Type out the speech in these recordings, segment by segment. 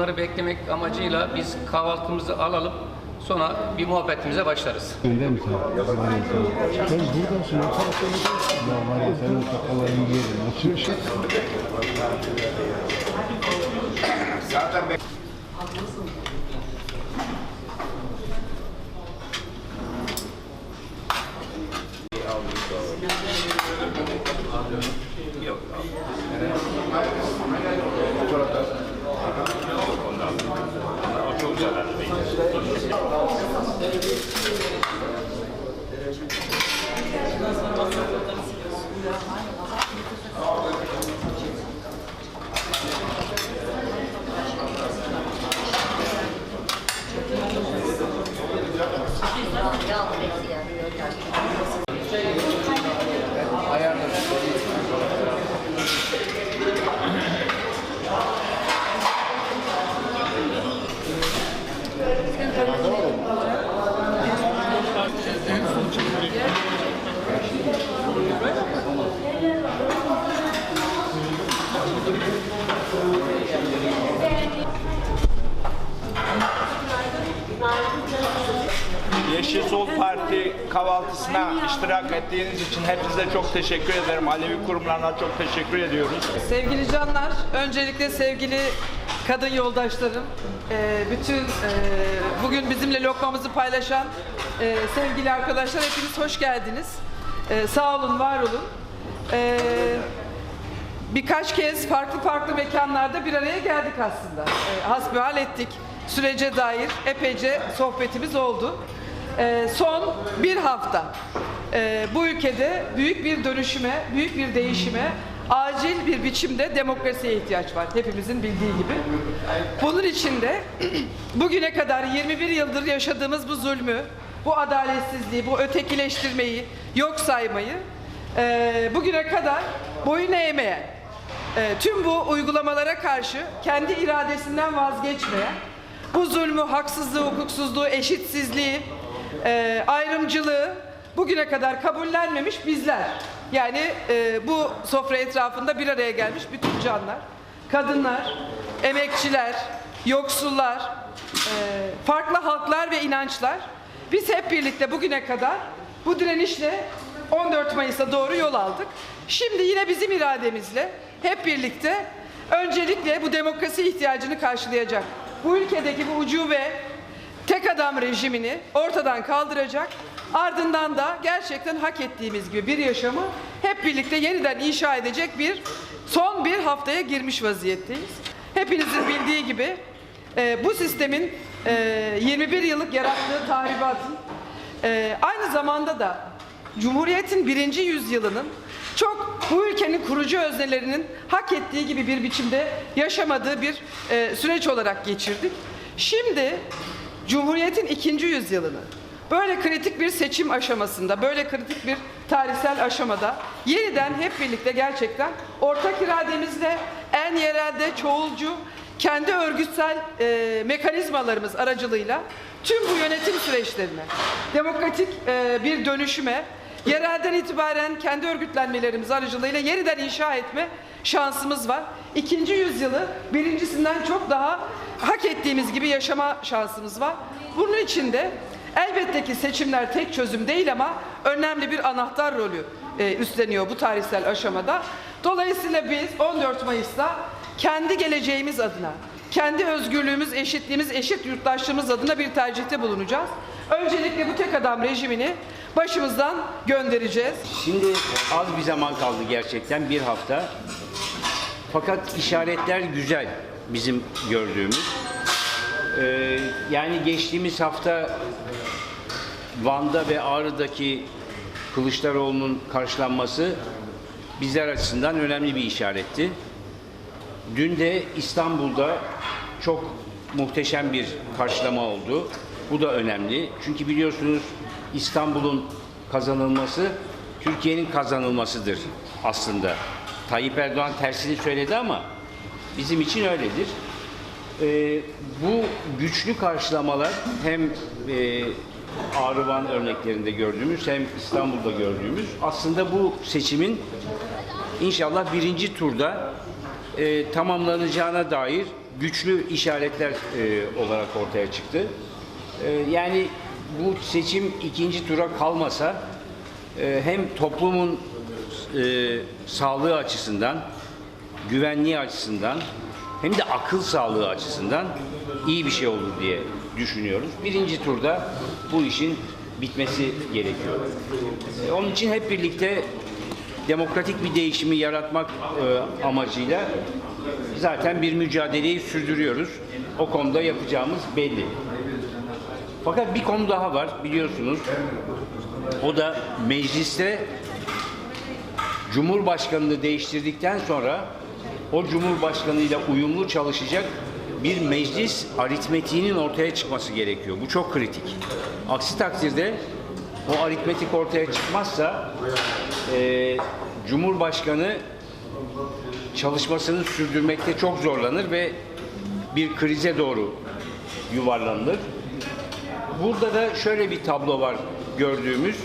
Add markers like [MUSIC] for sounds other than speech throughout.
Onları beklemek amacıyla biz kahvaltımızı alalım. Sonra bir muhabbetimize başlarız. Öyle mi sen? Sen buradasın. O tarafta? Ya var ya senin kafaların yerin. Oturuyorsun. Yeşil Sol Parti kahvaltısına iştirak ettiğiniz için hepinize çok teşekkür ederim. Alevi kurumlarına çok teşekkür ediyoruz. Sevgili canlar, öncelikle sevgili kadın yoldaşlarım, e, bütün e, bugün bizimle lokmamızı paylaşan e, sevgili arkadaşlar hepiniz hoş geldiniz. Sağ olun, var olun. E, Birkaç kez farklı farklı mekanlarda bir araya geldik aslında. E, Hasbihal ettik. Sürece dair epeyce sohbetimiz oldu. E, Son bir hafta e, bu ülkede büyük bir dönüşüme, büyük bir değişime, acil bir biçimde demokrasiye ihtiyaç var. Hepimizin bildiği gibi. Bunun için de [CLEARS THROAT] bugüne kadar 21 yıldır yaşadığımız bu zulmü, bu adaletsizliği, bu ötekileştirmeyi, yok saymayı e, bugüne kadar boyun eğmeyen, e, tüm bu uygulamalara karşı kendi iradesinden vazgeçmeyen, bu zulmü, haksızlığı, hukuksuzluğu, eşitsizliği, e, ayrımcılığı bugüne kadar kabullenmemiş bizler. Yani e, bu sofra etrafında bir araya gelmiş bütün canlar, kadınlar, emekçiler, yoksullar, e, farklı halklar ve inançlar. Biz hep birlikte bugüne kadar bu direnişle 14 Mayıs'a doğru yol aldık. Şimdi yine bizim irademizle hep birlikte öncelikle bu demokrasi ihtiyacını karşılayacak. Bu ülkedeki bu ucube tek adam rejimini ortadan kaldıracak. Ardından da gerçekten hak ettiğimiz gibi bir yaşamı hep birlikte yeniden inşa edecek bir son bir haftaya girmiş vaziyetteyiz. Hepinizin bildiği gibi e, bu sistemin e, 21 yıllık yarattığı tahribatın e, aynı zamanda da Cumhuriyet'in birinci yüzyılının çok bu ülkenin kurucu öznelerinin hak ettiği gibi bir biçimde yaşamadığı bir e, süreç olarak geçirdik. Şimdi Cumhuriyet'in ikinci yüzyılını böyle kritik bir seçim aşamasında, böyle kritik bir tarihsel aşamada yeniden hep birlikte gerçekten ortak irademizle en yerelde çoğulcu kendi örgütsel e, mekanizmalarımız aracılığıyla tüm bu yönetim süreçlerine, demokratik e, bir dönüşüme, yerelden itibaren kendi örgütlenmelerimiz aracılığıyla yeniden inşa etme şansımız var. İkinci yüzyılı birincisinden çok daha hak ettiğimiz gibi yaşama şansımız var. Bunun için de elbette ki seçimler tek çözüm değil ama önemli bir anahtar rolü e, üstleniyor bu tarihsel aşamada. Dolayısıyla biz 14 Mayıs'ta kendi geleceğimiz adına, kendi özgürlüğümüz, eşitliğimiz, eşit yurttaşlığımız adına bir tercihte bulunacağız. Öncelikle bu tek adam rejimini başımızdan göndereceğiz. Şimdi az bir zaman kaldı gerçekten bir hafta. Fakat işaretler güzel bizim gördüğümüz. Ee, yani geçtiğimiz hafta Van'da ve Ağrı'daki Kılıçdaroğlu'nun karşılanması bizler açısından önemli bir işaretti. Dün de İstanbul'da çok muhteşem bir karşılama oldu. Bu da önemli. Çünkü biliyorsunuz İstanbul'un kazanılması Türkiye'nin kazanılmasıdır aslında. Tayyip Erdoğan tersini söyledi ama bizim için öyledir. Ee, bu güçlü karşılamalar hem e, Ağrı Van örneklerinde gördüğümüz hem İstanbul'da gördüğümüz aslında bu seçimin inşallah birinci turda e, tamamlanacağına dair güçlü işaretler e, olarak ortaya çıktı. E, yani bu seçim ikinci tura kalmasa e, hem toplumun e, sağlığı açısından, güvenliği açısından hem de akıl sağlığı açısından iyi bir şey olur diye düşünüyoruz. Birinci turda bu işin bitmesi gerekiyor. E, Onun için hep birlikte demokratik bir değişimi yaratmak e, amacıyla zaten bir mücadeleyi sürdürüyoruz. O konuda yapacağımız belli. Fakat bir konu daha var biliyorsunuz. O da mecliste Cumhurbaşkanını değiştirdikten sonra o Cumhurbaşkanıyla uyumlu çalışacak bir meclis aritmetiğinin ortaya çıkması gerekiyor. Bu çok kritik. Aksi takdirde o aritmetik ortaya çıkmazsa e, Cumhurbaşkanı çalışmasını sürdürmekte çok zorlanır ve bir krize doğru yuvarlanır. Burada da şöyle bir tablo var gördüğümüz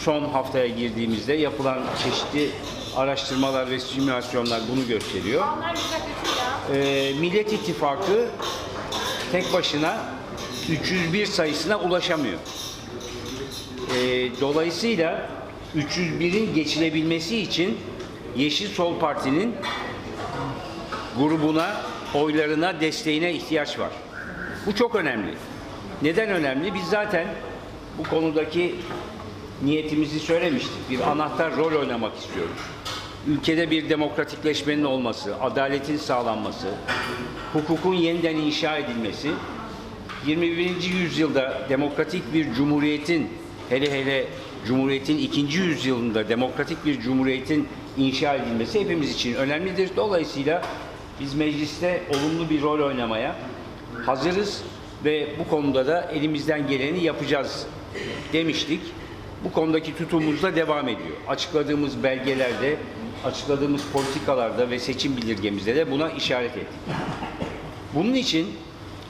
son haftaya girdiğimizde yapılan çeşitli araştırmalar ve simülasyonlar bunu gösteriyor. Ee, Millet İttifakı tek başına 301 sayısına ulaşamıyor. Ee, dolayısıyla 301'in geçilebilmesi için Yeşil Sol Parti'nin grubuna, oylarına, desteğine ihtiyaç var. Bu çok önemli. Neden önemli? Biz zaten bu konudaki niyetimizi söylemiştik. Bir anahtar rol oynamak istiyoruz. Ülkede bir demokratikleşmenin olması, adaletin sağlanması, hukukun yeniden inşa edilmesi, 21. yüzyılda demokratik bir cumhuriyetin, hele hele cumhuriyetin ikinci yüzyılında demokratik bir cumhuriyetin inşa edilmesi hepimiz için önemlidir. Dolayısıyla biz mecliste olumlu bir rol oynamaya hazırız ve bu konuda da elimizden geleni yapacağız demiştik. Bu konudaki tutumumuz da devam ediyor. Açıkladığımız belgelerde, açıkladığımız politikalarda ve seçim bildirgemizde de buna işaret ettik. Bunun için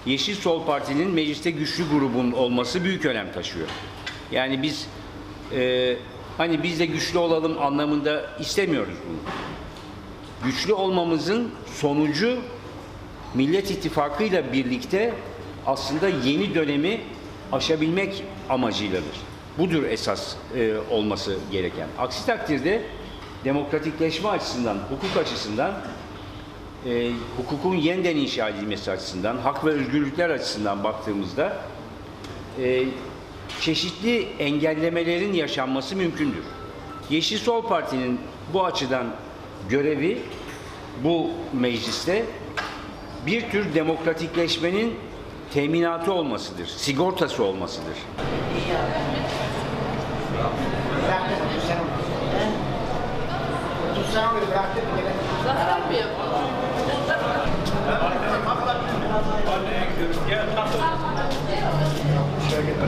Yeşil Sol Parti'nin mecliste güçlü grubun olması büyük önem taşıyor. Yani biz e, hani biz de güçlü olalım anlamında istemiyoruz bunu. Güçlü olmamızın sonucu Millet İttifakı ile birlikte aslında yeni dönemi aşabilmek amacıyladır. Budur esas e, olması gereken. Aksi takdirde demokratikleşme açısından, hukuk açısından, e, hukukun yeniden inşa edilmesi açısından, hak ve özgürlükler açısından baktığımızda e, çeşitli engellemelerin yaşanması mümkündür. Yeşil Sol Parti'nin bu açıdan görevi bu mecliste bir tür demokratikleşmenin teminatı olmasıdır, sigortası olmasıdır.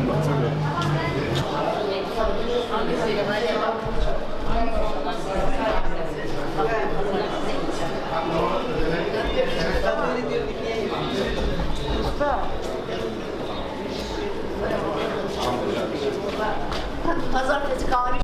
Pazartesi